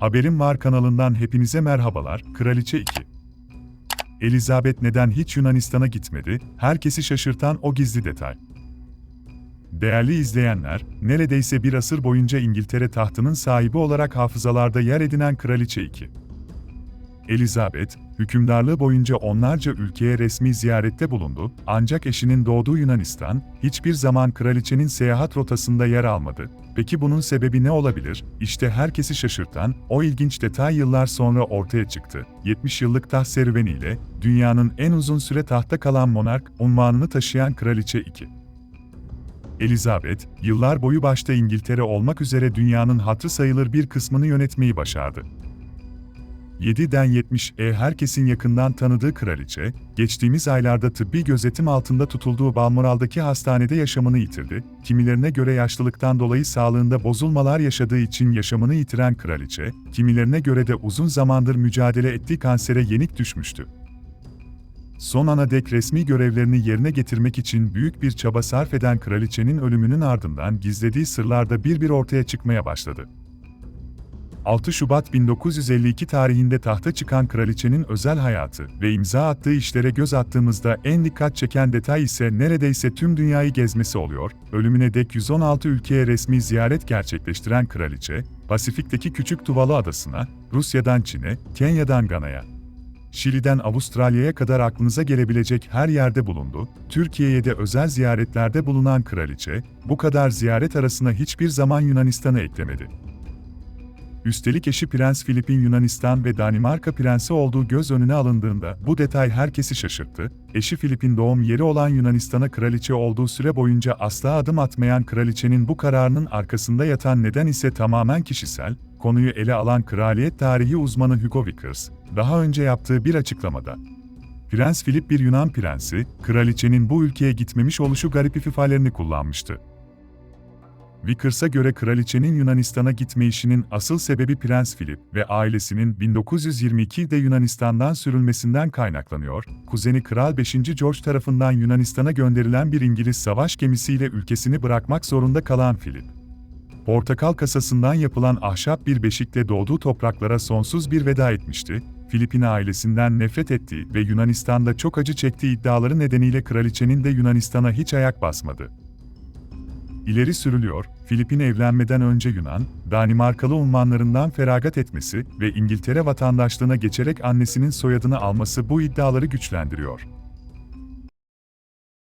Haberim Var kanalından hepinize merhabalar. Kraliçe 2. Elizabeth neden hiç Yunanistan'a gitmedi? Herkesi şaşırtan o gizli detay. Değerli izleyenler, neredeyse bir asır boyunca İngiltere tahtının sahibi olarak hafızalarda yer edinen Kraliçe 2. Elizabeth, hükümdarlığı boyunca onlarca ülkeye resmi ziyarette bulundu, ancak eşinin doğduğu Yunanistan, hiçbir zaman kraliçenin seyahat rotasında yer almadı. Peki bunun sebebi ne olabilir? İşte herkesi şaşırtan, o ilginç detay yıllar sonra ortaya çıktı. 70 yıllık taht serüveniyle, dünyanın en uzun süre tahta kalan monark, unvanını taşıyan Kraliçe 2. Elizabeth, yıllar boyu başta İngiltere olmak üzere dünyanın hatırı sayılır bir kısmını yönetmeyi başardı. 7'den 70'e herkesin yakından tanıdığı kraliçe, geçtiğimiz aylarda tıbbi gözetim altında tutulduğu Balmoral'daki hastanede yaşamını yitirdi. Kimilerine göre yaşlılıktan dolayı sağlığında bozulmalar yaşadığı için yaşamını yitiren kraliçe, kimilerine göre de uzun zamandır mücadele ettiği kansere yenik düşmüştü. Son ana dek resmi görevlerini yerine getirmek için büyük bir çaba sarf eden kraliçenin ölümünün ardından gizlediği sırlar da bir bir ortaya çıkmaya başladı. 6 Şubat 1952 tarihinde tahta çıkan kraliçenin özel hayatı ve imza attığı işlere göz attığımızda en dikkat çeken detay ise neredeyse tüm dünyayı gezmesi oluyor. Ölümüne dek 116 ülkeye resmi ziyaret gerçekleştiren kraliçe, Pasifik'teki küçük Tuvalu adasına, Rusya'dan Çin'e, Kenya'dan Gana'ya, Şili'den Avustralya'ya kadar aklınıza gelebilecek her yerde bulundu. Türkiye'ye de özel ziyaretlerde bulunan kraliçe, bu kadar ziyaret arasına hiçbir zaman Yunanistan'ı eklemedi. Üstelik eşi Prens Filip'in Yunanistan ve Danimarka prensi olduğu göz önüne alındığında bu detay herkesi şaşırttı. Eşi Filip'in doğum yeri olan Yunanistan'a kraliçe olduğu süre boyunca asla adım atmayan kraliçenin bu kararının arkasında yatan neden ise tamamen kişisel. Konuyu ele alan kraliyet tarihi uzmanı Hugo Vickers, daha önce yaptığı bir açıklamada Prens Philip bir Yunan prensi, kraliçenin bu ülkeye gitmemiş oluşu garip ifadelerini kullanmıştı. Vickers'a göre kraliçenin Yunanistan'a gitme işinin asıl sebebi Prens Philip ve ailesinin 1922'de Yunanistan'dan sürülmesinden kaynaklanıyor. Kuzeni Kral 5. George tarafından Yunanistan'a gönderilen bir İngiliz savaş gemisiyle ülkesini bırakmak zorunda kalan Philip. Portakal kasasından yapılan ahşap bir beşikle doğduğu topraklara sonsuz bir veda etmişti. Filipin ailesinden nefret ettiği ve Yunanistan'da çok acı çektiği iddiaları nedeniyle kraliçenin de Yunanistan'a hiç ayak basmadı. İleri sürülüyor, Filipin evlenmeden önce Yunan, Danimarkalı unvanlarından feragat etmesi ve İngiltere vatandaşlığına geçerek annesinin soyadını alması bu iddiaları güçlendiriyor.